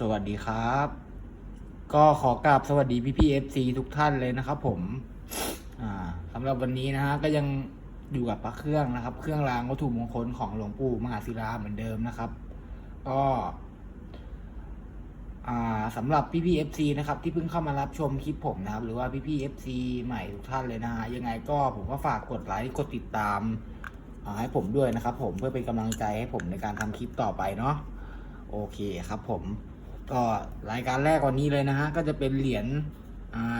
สวัสดีครับ ก็ขอกราบสวัสดีพี่พีเอฟซีทุกท่านเลยนะครับ ผมสำหรับวันนี้นะฮะก็ยังอยู่กับพระเครื่องนะครับ เครื่องรางวัตถุมงคลของหลวงปู่มหาศิลาเหมือนเดิมนะครับ ก็สำหรับพี่พีเอฟซีนะครับ ที่เพิ่งเข้ามารับชมคลิปผมนะครับ หรือว่าพี่พีเอฟซีใหม่ทุกท่านเลยนะฮะยังไงก็ผมก็ฝากกดไลค์กดติดตามให้ผมด้วยนะครับ ผมเพื่อเป็นกำลังใจให้ผมในการทำคลิปต่อไปเนาะโอเคครับผม ก็รายการแรกวันนี้เลยนะฮะก็จะเป็นเหรียญ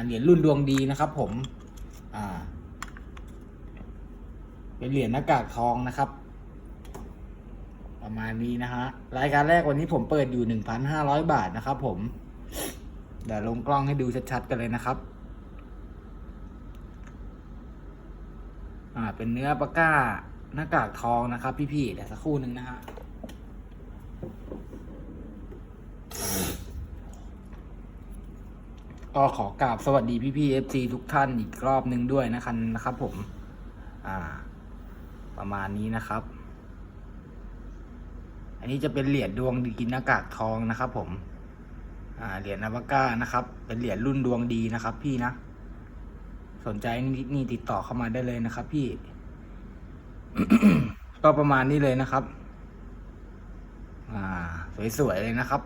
เหรียญรุ่นดวงดีนะครับ ผมเป็นเหรียญหน้ากากทองนะครับ ประมาณนี้นะฮะรายการแรกวันนี้ผมเปิดอยู่หนึ่งพันห้าร้อยบาทนะครับ ผมเดี๋ยวลงกล้องให้ดูชัดๆกันเลยนะครับอ่าเป็นเนื้อปากก้าหน้ากากทองนะครับ พี่ๆเดี๋ยวสักครู่หนึ่งนะฮะ ก็ขอกราบสวัสดีพี่พี่เอฟซีทุกท่านอีกรอบหนึ่งด้วยนะครับนะครับ ผม อ่า ประมาณนี้นะครับ อันนี้จะเป็นเหรียญดวงดีกินหน้ากากทองนะครับ ผม อ่า เหรียญนาวาก้านะครับ เป็นเหรียญรุ่นดวงดีนะครับ พี่นะ สนใจนี่ติดต่อเข้ามาได้เลยนะครับ พี่ ก็ประมาณนี้เลยนะครับ อ่า สวยๆเลยนะครับ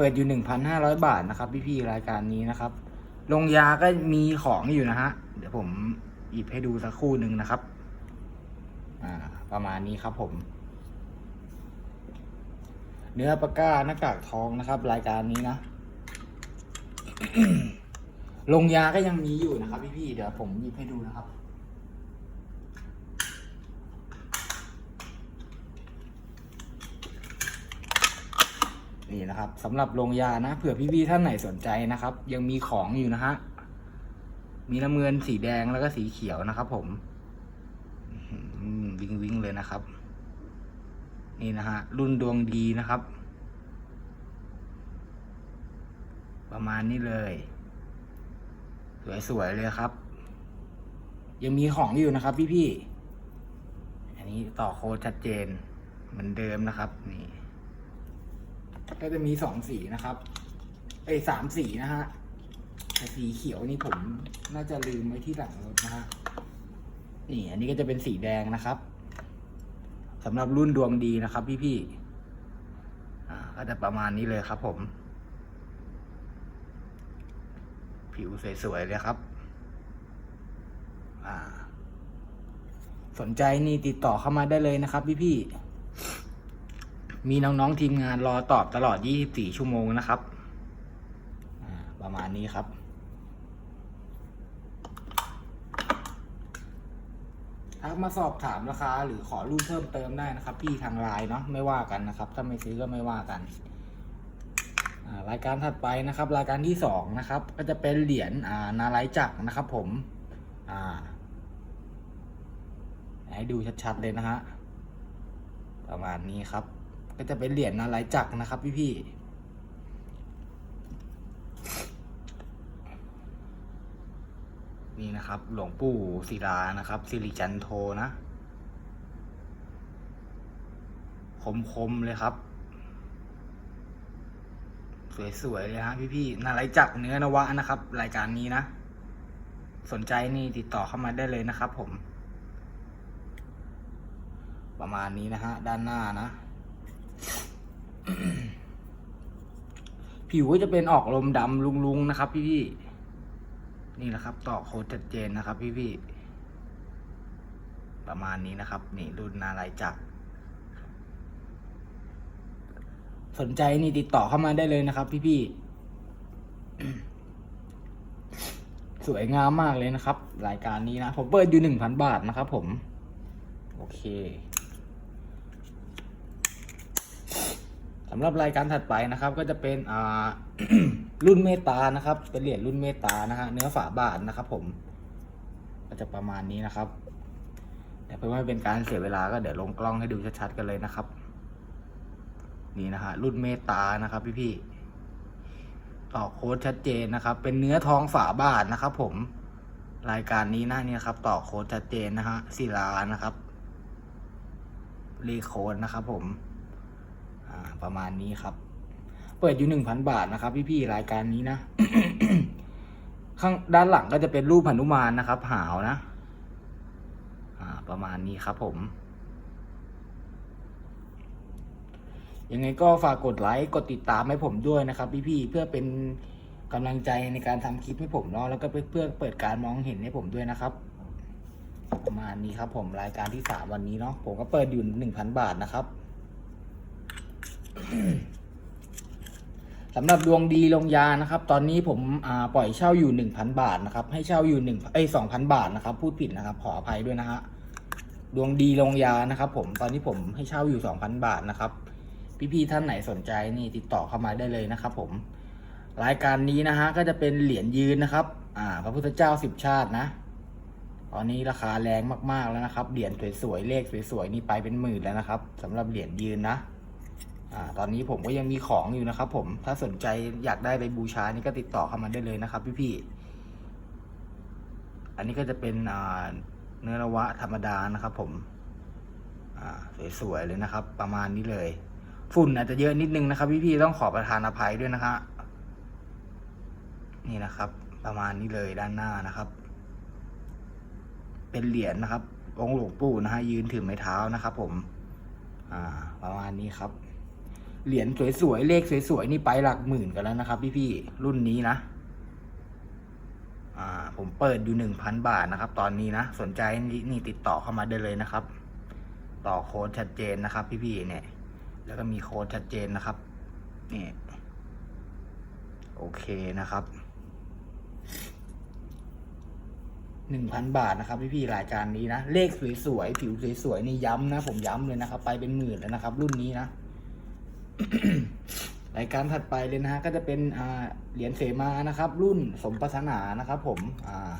เปิดอยู่หนึ่งพันห้าร้อยบาทนะครับพี่ๆรายการนี้นะครับลงยาก็มีของอยู่นะฮะ เดี๋ยวผมหยิบให้ดูสักครู่หนึ่งนะครับ อ่า ประมาณนี้ครับผม เนื้อปากก้าหน้ากากทองนะครับ รายการนี้นะ ลงยาก็ยังมีอยู่นะครับ พี่ๆเดี๋ยวผมหยิบให้ดูนะครับ นี่นะครับสำหรับโรงยานะเผื่อพี่ๆท่านไหนสนใจนะครับ ยังมีของอยู่นะฮะมีน้ำเงินสีแดงแล้วก็สีเขียวนะครับ ผมวิงวิงเลยนะครับ นี่นะฮะรุ่นดวงดีนะครับ ประมาณนี้เลย สวยๆเลยครับ ยังมีของอยู่นะครับพี่ๆอันนี้ต่อโค้ดชัดเจนเหมือนเดิมนะครับ นี่ ก็จะมีสองสีนะครับเอ้สามสีนะฮะแต่สีเขียวนี่ผมน่าจะลืมไว้ที่หลังรถนะฮะนี่อันนี้ก็จะเป็นสีแดงนะครับสำหรับรุ่นดวงดีนะครับ พี่ๆอ่าก็จะประมาณนี้เลยครับผม ผิวสวยๆเลยครับอ่าสนใจนี่ติดต่อเข้ามาได้เลยนะครับ พี่ๆ มีน้องๆทีมงานรอตอบตลอด 24 ชั่วโมงนะครับประมาณนี้ครับ ทักมาสอบถามราคาหรือขอรูปเพิ่มเติมได้นะครับ พี่ทางไลน์เนาะไม่ว่ากันนะครับ ถ้าไม่ซื้อก็ไม่ว่ากันรายการถัดไปนะครับ รายการที่สองนะครับ ก็จะเป็นเหรียญอ่านาไลจักรนะครับ ผมให้ดูชัดๆเลยนะฮะประมาณนี้ครับ ก็จะเป็นเหรียญนาไลจักนะครับพี่ๆนี่นะครับ หลวงปู่ศิลานะครับสิริจันโทนะ คมๆเลยครับ สวยๆเลยฮะพี่ๆนาไลจักเนื้อนวะนะครับ รายการนี้นะ สนใจนี่ติดต่อเข้ามาได้เลยนะครับผม ประมาณนี้นะฮะ ด้านหน้านะ ผิวก็จะเป็นออกลมดำลุงๆนะครับ พี่ๆนี่นะครับ ต่อโค้ดชัดเจนนะครับ พี่ๆประมาณนี้นะครับ นี่รุ่นนาลายจักรสนใจนี่ติดต่อเข้ามาได้เลยนะครับ พี่ๆสวยงามมากเลยนะครับ รายการนี้นะ ผมเปิดอยู่หนึ่งพันบาทนะครับผม โอเค สำหรับรายการถัดไปนะครับ ก็จะเป็นอ่ารุ่นเมตานะครับ เป็นเหรียญรุ่นเมตานะฮะเนื้อฝาบาทนะครับ ผม ก็จะประมาณนี้นะครับแต่เพื่อไม่เป็นการเสียเวลาก็เดี๋ยวลงกล้องให้ดูชัดๆกันเลยนะครับ นี่นะฮะรุ่นเมตานะครับ พี่ๆต่อโค้ดชัดเจนนะครับ เป็นเนื้อทองฝาบาทนะครับ ผมรายการนี้นะเนี่ยครับ ต่อโค้ดชัดเจนนะฮะศิลานะครับเลขโค้ดนะครับ ผม ประมาณนี้ครับ เปิดอยู่หนึ่งพันบาทนะครับ พี่ๆรายการนี้นะ ข้างด้านหลังก็จะเป็นรูปหนุมานนะครับ หาวนะ อ่า ประมาณนี้ครับ ผมยังไงก็ฝากกดไลค์กดติดตามให้ผมด้วยนะครับพี่ๆเพื่อเป็นกำลังใจในการทำคลิปให้ผมเนาะแล้วก็เพื่อเปิดการมองเห็นให้ผมด้วยนะครับ ประมาณนี้ครับผมรายการที่สามวันนี้เนาะผมก็เปิดอยู่หนึ่งพันบาทนะครับ สำหรับดวงดีลงยานะครับ ตอนนี้ผมปล่อยเช่าอยู่หนึ่งพันบาทนะครับ ให้เช่าอยู่หนึ่งเอ้สองพันบาทนะครับ พูดผิดนะครับ ขออภัยด้วยนะฮะดวงดีลงยานะครับ ผมตอนนี้ผมให้เช่าอยู่สองพันบาทนะครับ พี่ๆท่านไหนสนใจนี่ติดต่อเข้ามาได้เลยนะครับ ผม รายการนี้นะฮะก็จะเป็นเหรียญยืนนะครับ อ่า พระพุทธเจ้าสิบชาตินะ ตอนนี้ราคาแรงมากๆแล้วนะครับเหรียญสวยๆเลขสวยๆนี่ไปเป็นหมื่นแล้วนะครับสำหรับเหรียญยืนนะ อ่าตอนนี้ผมก็ยังมีของอยู่นะครับผมถ้าสนใจอยากได้ไปบูชานี่ก็ติดต่อเข้ามาได้เลยนะครับ พี่ๆอันนี้ก็จะเป็นเนื้อนวะธรรมดานะครับ ผมสวยๆเลยนะครับ ประมาณนี้เลย ฝุ่นอาจจะเยอะนิดนึงนะครับ พี่ๆต้องขอประทานอภัยด้วยนะฮะนี่นะครับ ประมาณนี้เลยด้านหน้านะครับ เป็นเหรียญนะครับ องค์หลวงปู่นะฮะยืนถือไม้เท้านะครับ ผม อ่า ประมาณนี้ครับ เหรียญสวยๆ เลขสวยๆ นี่ไปหลักหมื่นกันแล้วนะครับพี่ๆ รุ่นนี้นะ อ่า ผมเปิดอยู่หนึ่งพันบาทนะครับ ตอนนี้นะ สนใจนี่นี่ติดต่อเข้ามาได้เลยนะครับ ต่อโค้ดชัดเจนนะครับ พี่ๆ เนี่ย แล้วก็มีโค้ดชัดเจนนะครับ นี่ โอเคนะครับหนึ่งพันบาทนะครับพี่ๆรายการนี้นะ เลขสวยๆ ผิวสวยๆ นี่ย้ำนะ ผมย้ำเลยนะครับ ไปเป็นหมื่นแล้วนะครับ รุ่นนี้นะ รายการถัดไปเลยนะฮะก็จะเป็นเหรียญเสมานะครับ รุ่นสมปรารถนานะครับผมอ่า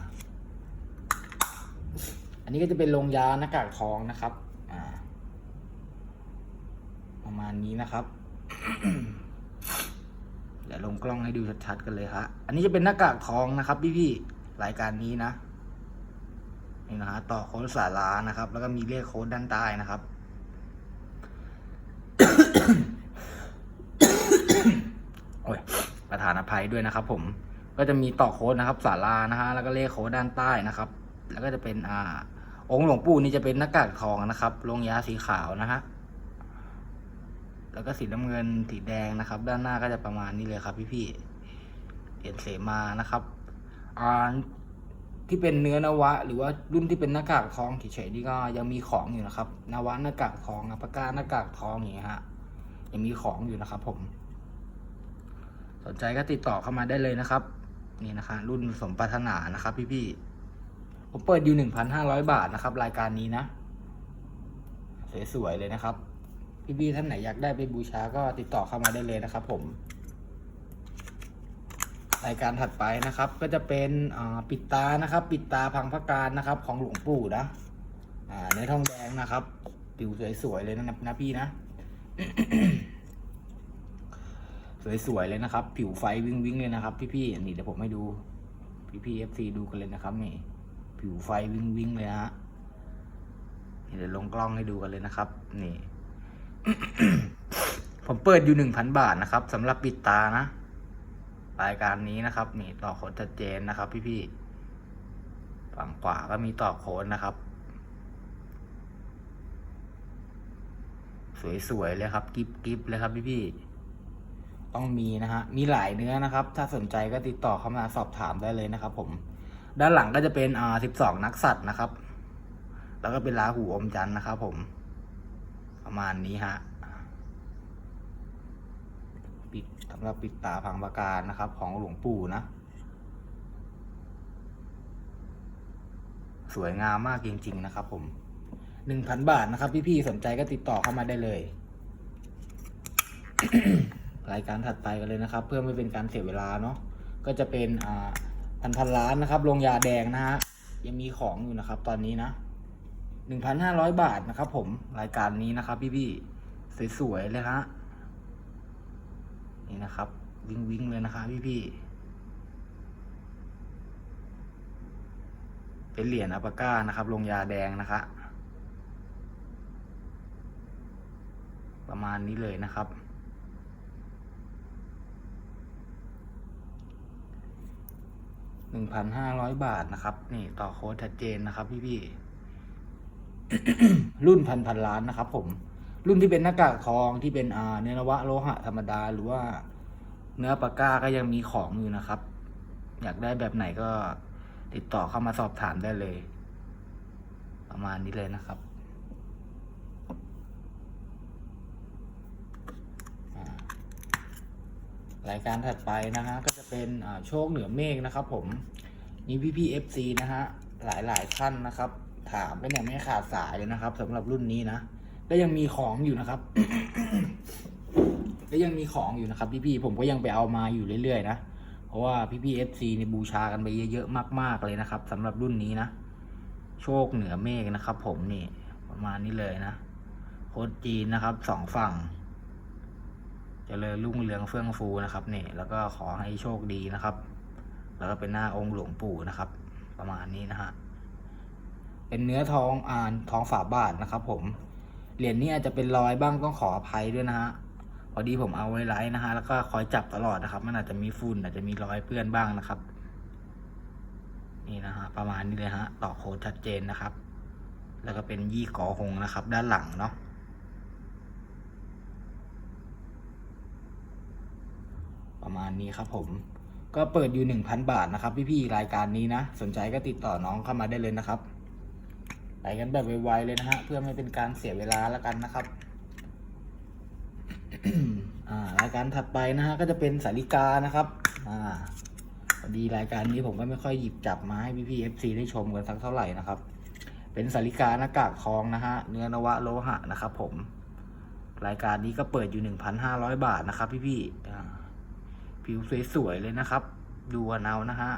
อันนี้ก็จะเป็นลงยาหน้ากากทองนะครับอ่าประมาณนี้นะครับเดี๋ยวลงกล้องให้ดูชัดๆกันเลยฮะอันนี้จะเป็นหน้ากากทองนะครับพี่ๆรายการนี้นะนี่นะฮะต่อโค้ดสารานะครับ แล้วก็มีเลขโค้ดด้านใต้นะครับ โอ้ยประธานอ ภัยด้วยนะครับ ผมก็จะมีต่อโค้ดนะครับสารานะฮะแล้วก็เลขโค้ดด้านใต้นะครับ แล้วก็จะเป็นอ่า องค์หลวงปู่นี่จะเป็นหน้ากากทองนะครับลงยาสีขาวนะฮะแล้วก็สีน้ำเงินสีแดงนะครับ ด้านหน้าก็จะประมาณนี้เลยครับ พี่ๆเหรียญเสมานะครับอ่าที่เป็นเนื้อนวะ หรือว่ารุ่นที่เป็นหน้ากากทองเฉยๆนี่ก็ยังมีของอยู่นะครับนวะหน้ากากทองอัปปากาหน้ากากทองอย่างเงี้ยฮะยังมีของอยู่นะครับ ผม สนใจก็ติดต่อเข้ามาได้เลยนะครับ นี่นะคะรุ่นสมปรารถนานะครับ พี่ๆผมเปิดอยู่หนึ่งพันห้าร้อยบาทนะครับ รายการนี้นะ สวยๆเลยนะครับ พี่ๆท่านไหนอยากได้ไปบูชาก็ติดต่อเข้ามาได้เลยนะครับ ผมรายการถัดไปนะครับ ก็จะเป็นปิดตานะครับ ปิดตาพังพระการนะครับ ของหลวงปู่นะอ่าในทองแดงนะครับผิวสวยๆเลยนะนะพี่นะ สวยๆเลยนะครับ ผิวไฟวิงวิงๆเลยนะครับ พี่ๆนนี้เดี๋ยวผมให้ดู พี่ๆเอฟซีดูกันเลยนะครับนี่ ผิวไฟวิงวิงๆเลยฮะนี่เดี๋ยวลงกล้องให้ดูกันเลยนะครับ นี่ ผมเปิดอยู่หนึ่งพันบาทนะครับสำหรับปิดตานะรายการนี้นะครับ นี่ต่อโค้ดชัดเจนนะครับ พี่ๆฝั่งขวาก็มีต่อโค้ดนะครับ สวยๆเลยครับ กิฟกิฟเลยครับพี่ๆ ต้องมีนะฮะ มีหลายเนื้อนะครับ ถ้าสนใจก็ติดต่อเข้ามาสอบถามได้เลยนะครับ ผม ด้านหลังก็จะเป็นอ่าสิบสองนักสัตว์นะครับ แล้วก็เป็นลาหูอมจันทร์นะครับ ผม ประมาณนี้ฮะ ปิดสำหรับปิดตาพังประการนะครับ ของหลวงปู่นะ สวยงามมากจริง ๆ นะครับ ผมหนึ่งพันบาทนะครับ พี่ๆสนใจก็ติดต่อเข้ามาได้เลย รายการถัดไปกันเลยนะครับ เพื่อไม่เป็นการเสียเวลาเนาะก็จะเป็นอ่าพันพันล้านนะครับลงยาแดงนะฮะยังมีของอยู่นะครับตอนนี้นะหนึ่งพันห้าร้อยบาทนะครับ ผมรายการนี้นะครับ พี่ๆสวยๆเลยฮะนี่นะครับ วิ่งวิ่งเลยนะคะพี่พี่เป็นเหรียญอัปปาก้านะครับ ลงยาแดงนะคะประมาณนี้เลยนะครับ หนึ่งพันห้าร้อยบาทนะครับ นี่ต่อโค้ดชัดเจนนะครับ พี่ๆรุ่นพันพันล้านนะครับ ผม รุ่นที่เป็นหน้ากากทองที่เป็นอ่าเนื้อนวะโลหะธรรมดา หรือว่าเนื้อปากกาก็ยังมีของอยู่นะครับ อยากได้แบบไหนก็ติดต่อเข้ามาสอบถามได้เลย ประมาณนี้เลยนะครับอ่า รายการถัดไปนะฮะก็จะเป็นโชคเหนือเมฆนะครับ ผมนี่พี่พี่เอฟซีนะฮะหลายหลายๆท่านนะครับ ถามกันอย่างไม่ขาดสายเลยนะครับสำหรับรุ่นนี้นะและยังมีของอยู่นะครับและยังมีของอยู่นะครับ พี่ๆผมก็ยังไปเอามาอยู่เรื่อยๆนะเพราะว่าพี่ๆเอฟซีในบูชากันไปเยอะๆมาก ๆเลยนะครับสำหรับรุ่นนี้นะโชคเหนือเมฆนะครับ ผมนี่ประมาณนี้เลยนะโค้ดจีนนะครับสองฝั่ง จริญรุ่งเรืองเฟื่องฟูนะครับนี่แล้วก็ขอให้โชคดีนะครับ แล้วก็เป็นหน้าองค์หลวงปู่นะครับ ประมาณนี้นะฮะเป็นเนื้อทองอ่านทองฝาบาทนะครับ ผมเหรียญนี้อาจจะเป็นรอยบ้างต้องขออภัยด้วยนะฮะพอดีผมเอาไว้ไลฟ์นะฮะแล้วก็คอยจับตลอดนะครับ มันอาจจะมีฝุ่นอาจจะมีรอยเปื้อนบ้างนะครับ นี่นะฮะประมาณนี้เลยฮะต่อโค้ดชัดเจนนะครับ แล้วก็เป็นยี่กอหงนะครับ ด้านหลังเนาะ ประมาณนี้ครับผมก็เปิดอยู่หนึ่งพันบาทนะครับ พี่ๆรายการนี้นะ สนใจก็ติดต่อน้องเข้ามาได้เลยนะครับไปกันแบบไวๆเลยนะฮะเพื่อไม่เป็นการเสียเวลาแล้วกันนะครับรายการถัดไปนะฮะก็จะเป็นสาริกานะครับ อ่าพอดีรายการนี้ผมก็ไม่ค่อยหยิบจับมาให้พี่ๆเอฟซีได้ชมกันสักเท่าไหร่นะครับ เป็นสาริกาหน้ากากทองนะฮะเนื้อนวะโลหะนะครับ ผม รายการนี้ก็เปิดอยู่หนึ่งพันห้าร้อยบาทนะครับ พี่ๆอ่ ผิวสวยๆเลยนะครับ ดูเอาเอานะฮะ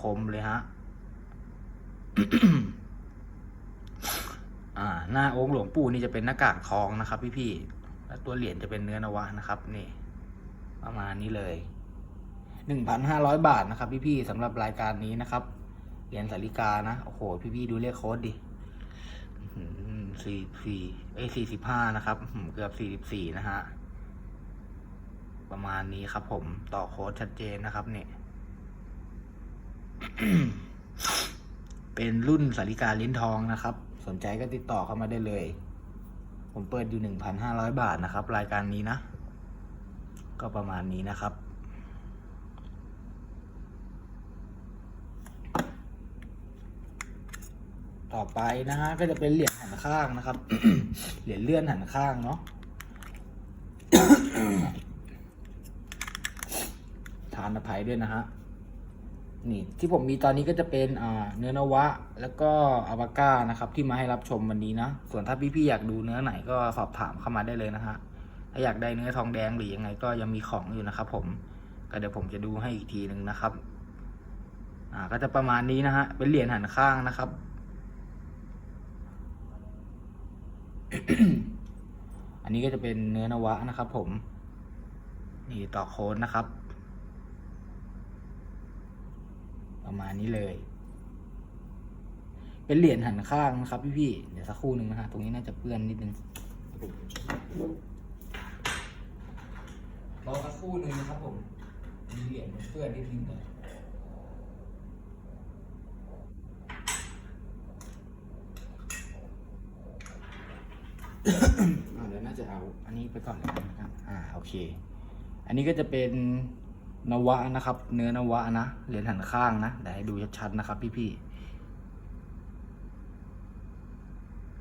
คมๆเลยฮะอ่า หน้าองค์หลวงปู่นี่จะเป็นหน้ากากทองนะครับ พี่ๆแล้วตัวเหรียญจะเป็นเนื้อนวะนะครับ นี่ ประมาณนี้เลยหนึ่งพันห้าร้อยบาทนะครับ พี่ๆสำหรับรายการนี้นะครับเหรียญสาริกานะโอ้โหพี่ๆดูเลขโค้ดดิสี่สี่เอ้สี่สิบห้านะครับ เกือบสี่สิบสี่นะฮะ ประมาณนี้ครับผมต่อโค้ดชัดเจนนะครับ เนี่ยเป็นรุ่นสาริกาลิ้นทองนะครับ สนใจก็ติดต่อเข้ามาได้เลย ผมเปิดอยู่หนึ่งพันห้าร้อยบาทนะครับ รายการนี้นะ ก็ประมาณนี้นะครับ ต่อไปนะฮะก็จะเป็นเหรียญหันข้างนะครับ เหรียญเลื่อนหันข้างเนาะานอภัยด้วยนะฮะนี่ที่ผมมีตอนนี้ก็จะเป็นอ่าเนื้อนวะ แล้วก็อาวาก้านะครับ ที่มาให้รับชมวันนี้นะ ส่วนถ้าพี่ๆอยากดูเนื้อไหนก็สอบถามเข้ามาได้เลยนะฮะถ้าอยากได้เนื้อทองแดงหรือยังไงก็ยังมีของอยู่นะครับผมก็เดี๋ยวผมจะดูให้อีกทีหนึ่งนะครับ อ่า ก็จะประมาณนี้นะฮะ เป็นเหรียญหันข้างนะครับ อันนี้ก็จะเป็นเนื้อนวะนะครับ ผม นี่ต่อโค้ดนะครับ ประมาณนี้เลย เป็นเหรียญหันข้างนะครับพี่ๆเดี๋ยวสักครู่หนึ่งนะฮะตรงนี้น่าจะเปื้อนนิดนึงรอสักครู่หนึ่งนะครับผมมีเหรียญเปื้อนนิดนึงเลยอ่าเดี๋ยวน่าจะเอาอันนี้ไปก่อนนะครับ อ่า โอเค อันนี้ก็จะเป็น นวะนะครับ เนื้อนวะนะเหรียญหันข้างนะเดี๋ยวให้ดูชัดๆนะครับพี่ๆ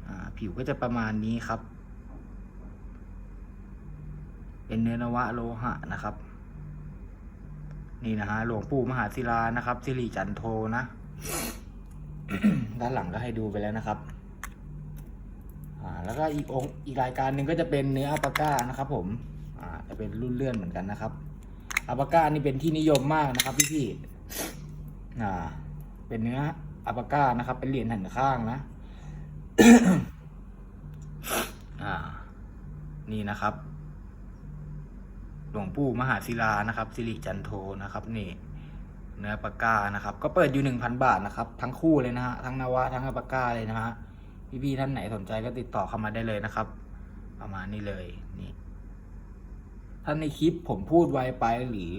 อผิวก็จะประมาณนี้ครับ เป็นเนื้อนวะโลหะนะครับ นี่นะฮะหลวงปู่มหาศิลานะครับสิริจันโทนะด้านหลังก็ให้ดูไปแล้วนะครับอ่าแล้วก็อีกองอีกรายการหนึ่งก็จะเป็นเนื้ออัลปาก้านะครับ ผมอ่าจะเป็นรุ่นเลื่อนเหมือนกันนะครับ อัปาก้านี่เป็นที่นิยมมากนะครับพี่พี่อ่า เป็นเนื้ออัปาก้านะครับ เป็นเหรียญหันข้างนะอ่า นี่นะครับ หลวงปู่มหาศิลานะครับสิริจันโทนะครับ นี่ เนื้อปากกานะครับ ก็เปิดอยู่หนึ่งพันบาทนะครับ ทั้งคู่เลยนะฮะทั้งนวะทั้งอัปาก้าเลยนะฮะพี่ๆท่านไหนสนใจก็ติดต่อเข้ามาได้เลยนะครับ ประมาณนี้เลยนี่ ถ้าในคลิปผมพูดไวไปหรือ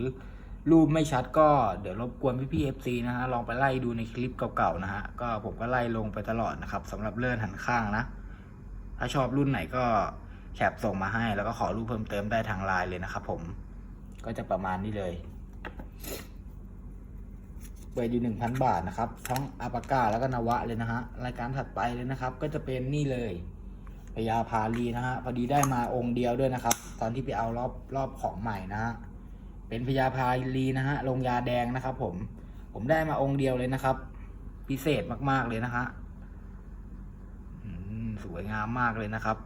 รูปไม่ชัดก็เดี๋ยวรบกวนพี่ๆ FC นะฮะลองไปไล่ดูในคลิปเก่าๆนะฮะก็ผมก็ไล่ลงไปตลอดนะครับสำหรับเลื่อนหันข้างนะ ถ้าชอบรุ่นไหนก็แคปส่งมาให้ แล้วก็ขอรูปเพิ่มเติมได้ทางไลน์เลยนะครับผมก็จะประมาณนี้เลยเปิดอยู่หนึ่งพันบาทนะครับทั้งอาปากาแล้วก็นวะเลยนะฮะรายการถัดไปเลยนะครับ ก็จะเป็นนี่เลย พญาพาลีนะฮะพอดีได้มาองค์เดียวด้วยนะครับ ตอนที่ไปเอารอบรอบของใหม่นะฮะเป็นพญาพาลีนะฮะลงยาแดงนะครับ ผมผมได้มาองค์เดียวเลยนะครับ พิเศษมากๆเลยนะฮะสวยงามมากเลยนะครับ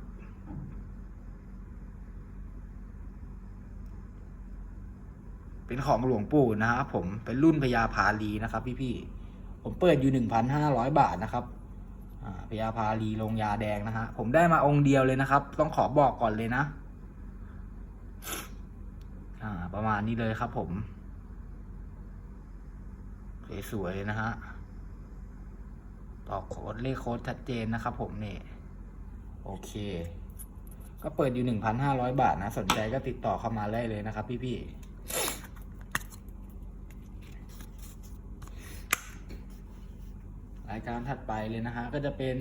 เป็นของหลวงปู่นะครับผมเป็นรุ่นพญาพาลีนะครับ พี่ๆผมเปิดอยู่หนึ่งพันห้าร้อยบาทนะครับ พญาพาลีลงยาแดงนะฮะ ผมได้มาองค์เดียวเลยนะครับ ต้องขอบอกก่อนเลยนะ อ่า ประมาณนี้เลยครับผมสวยๆเลยนะฮะต่อโค้ดเลขโค้ดชัดเจนนะครับผมนี่ โอเค ก็เปิดอยู่หนึ่งพันห้าร้อยบาทนะ สนใจก็ติดต่อเข้ามาได้เลยนะครับพี่ๆ รายการถัดไปเลยนะฮะก็จะเป็น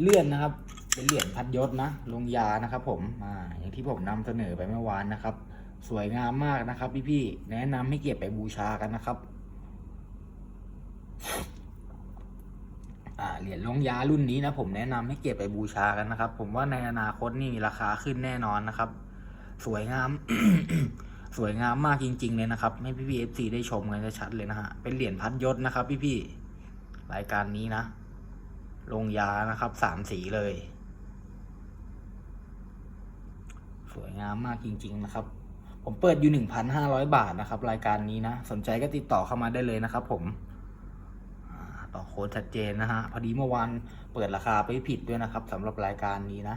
เลื่อนนะครับ เป็นเหรียญพัดยศนะ ลงยานะครับ ผมอ่าอย่างที่ผมนำเสนอไปเมื่อวานนะครับ สวยงามมากนะครับ พี่ๆแนะนำให้เก็บไปบูชากันนะครับเหรียญลงยารุ่นนี้นะผมแนะนำให้เก็บไปบูชากันนะครับ ผมว่าในอนาคตนี่มีราคาขึ้นแน่นอนนะครับ สวยงาม สวยงามมากจริง ๆ เลยนะครับ ให้พี่ๆ FC ได้ชมกันชัดเลยนะฮะเป็นเหรียญพัดยศนะครับ พี่ๆ รายการนี้นะ ลงยานะครับสามสีเลย สวยงามมากจริง ๆ นะครับ ผมเปิดอยู่หนึ่งพันห้าร้อยบาทนะครับ รายการนี้นะ สนใจก็ติดต่อเข้ามาได้เลยนะครับ ผมต่อโค้ดชัดเจนนะฮะ พอดีเมื่อวานเปิดราคาไปผิดด้วยนะครับสำหรับรายการนี้นะ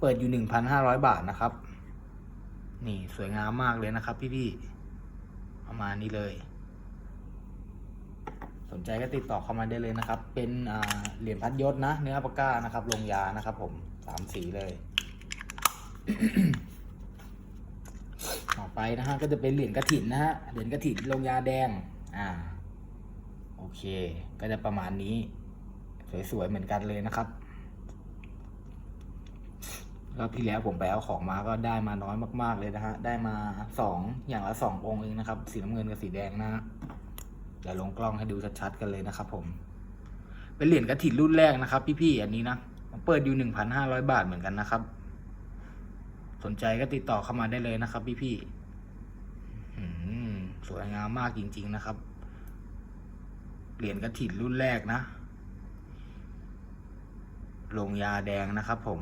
เปิดอยู่หนึ่งพันห้าร้อยบาทนะครับ นี่สวยงามมากเลยนะครับ พี่ๆประมาณนี้เลย สนใจก็ติดต่อเข้ามาได้เลยนะครับ เป็นเหรียญพัดยศนะเนื้อปากก้านะครับลงยานะครับ ผมสามสีเลย ต่อไปนะฮะก็จะเป็นเหรียญกระถินนะฮะเหรียญกระถินลงยาแดง อ่า โอเค ก็จะประมาณนี้ สวยๆเหมือนกันเลยนะครับรอบที่แล้วผมไปเอาของมาก็ได้มาน้อยมาก ๆเลยนะฮะ ได้มาสองอย่างละสององค์เองนะครับ สีน้ำเงินกับสีแดงนะฮะ เดี๋ยวลงกล้องให้ดูชัดๆกันเลยนะครับผม เป็นเหรียญกระถิ่นรุ่นแรกนะครับ พี่ๆอันนี้นะผมเปิดอยู่หนึ่งพันห้าร้อยบาทเหมือนกันนะครับ สนใจก็ติดต่อเข้ามาได้เลยนะครับ พี่ๆสวยงามมากจริง ๆนะครับ เหรียญกระถิ่นรุ่นแรกนะลงยาแดงนะครับ ผม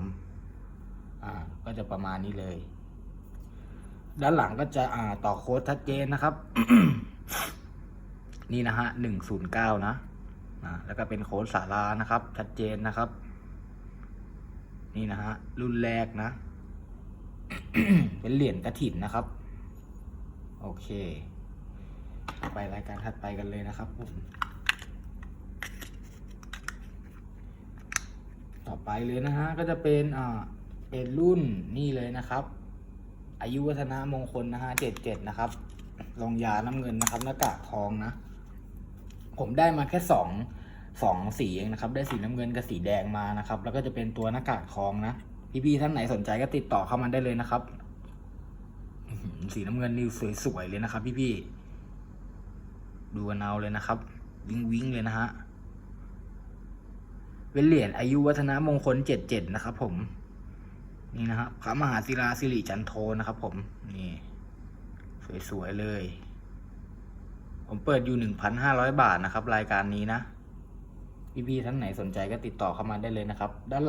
อ่า ก็จะประมาณนี้เลย ด้านหลังก็จะอ่าต่อโค้ดชัดเจนนะครับ นี่นะฮะหนึ่งศูนย์เก้านะนะแล้วก็เป็นโค้ดสารานะครับ ชัดเจนนะครับ นี่นะฮะรุ่นแรกนะ เป็นเหรียญกระถิ่นนะครับ โอเค ไปรายการถัดไปกันเลยนะครับผมต่อไปเลยนะฮะก็จะเป็นอ่าเป็นรุ่นนี่เลยนะครับ อายุวัฒนะมงคลนะฮะเจ็ดเจ็ดนะครับลงยาน้ำเงินนะครับหน้ากากทองนะ ผมได้มาแค่สองสองสีเองนะครับ ได้สีน้ำเงินกับสีแดงมานะครับ แล้วก็จะเป็นตัวหน้ากากทองนะ พี่ๆท่านไหนสนใจก็ติดต่อเข้ามาได้เลยนะครับสีน้ำเงินนี่สวยๆเลยนะครับ พี่ๆดูกันเอาเลยนะครับ วิงวิงเลยนะฮะเป็นเหรียญอายุวัฒนมงคลเจ็ดเจ็ดนะครับ ผม นี่นะครับพระมหาศิลาสิริจันโทนะครับ ผมนี่ สวยๆเลย ผมเปิดอยู่หนึ่งพันห้าร้อยบาทนะครับ รายการนี้นะ พี่ๆท่านไหนสนใจก็ติดต่อเข้ามาได้เลยนะครับ ด้านหลัง